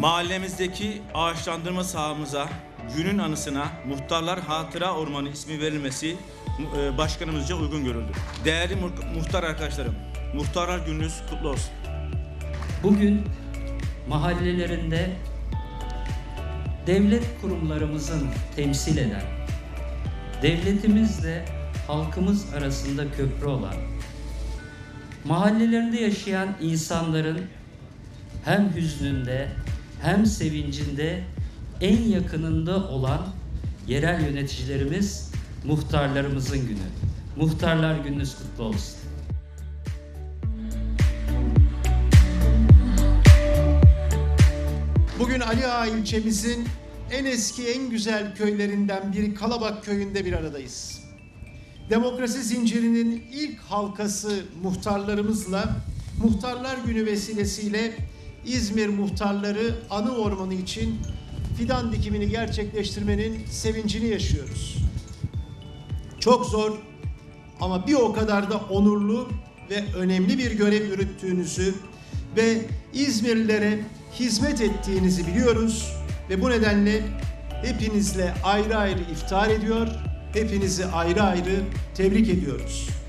Mahallemizdeki ağaçlandırma sahamıza günün anısına Muhtarlar Hatıra Ormanı ismi verilmesi e, başkanımızca uygun görüldü. Değerli mu- muhtar arkadaşlarım, Muhtarlar Gününüz kutlu olsun. Bugün mahallelerinde devlet kurumlarımızın temsil eden, devletimizle halkımız arasında köprü olan, mahallelerinde yaşayan insanların hem hüznünde hem sevincinde en yakınında olan yerel yöneticilerimiz muhtarlarımızın günü. Muhtarlar gününüz kutlu olsun. Bugün Ali Ağa ilçemizin en eski en güzel köylerinden biri Kalabak köyünde bir aradayız. Demokrasi zincirinin ilk halkası muhtarlarımızla Muhtarlar Günü vesilesiyle İzmir Muhtarları Anı Ormanı için fidan dikimini gerçekleştirmenin sevincini yaşıyoruz. Çok zor ama bir o kadar da onurlu ve önemli bir görev yürüttüğünüzü ve İzmirlilere hizmet ettiğinizi biliyoruz ve bu nedenle hepinizle ayrı ayrı iftar ediyor, hepinizi ayrı ayrı tebrik ediyoruz.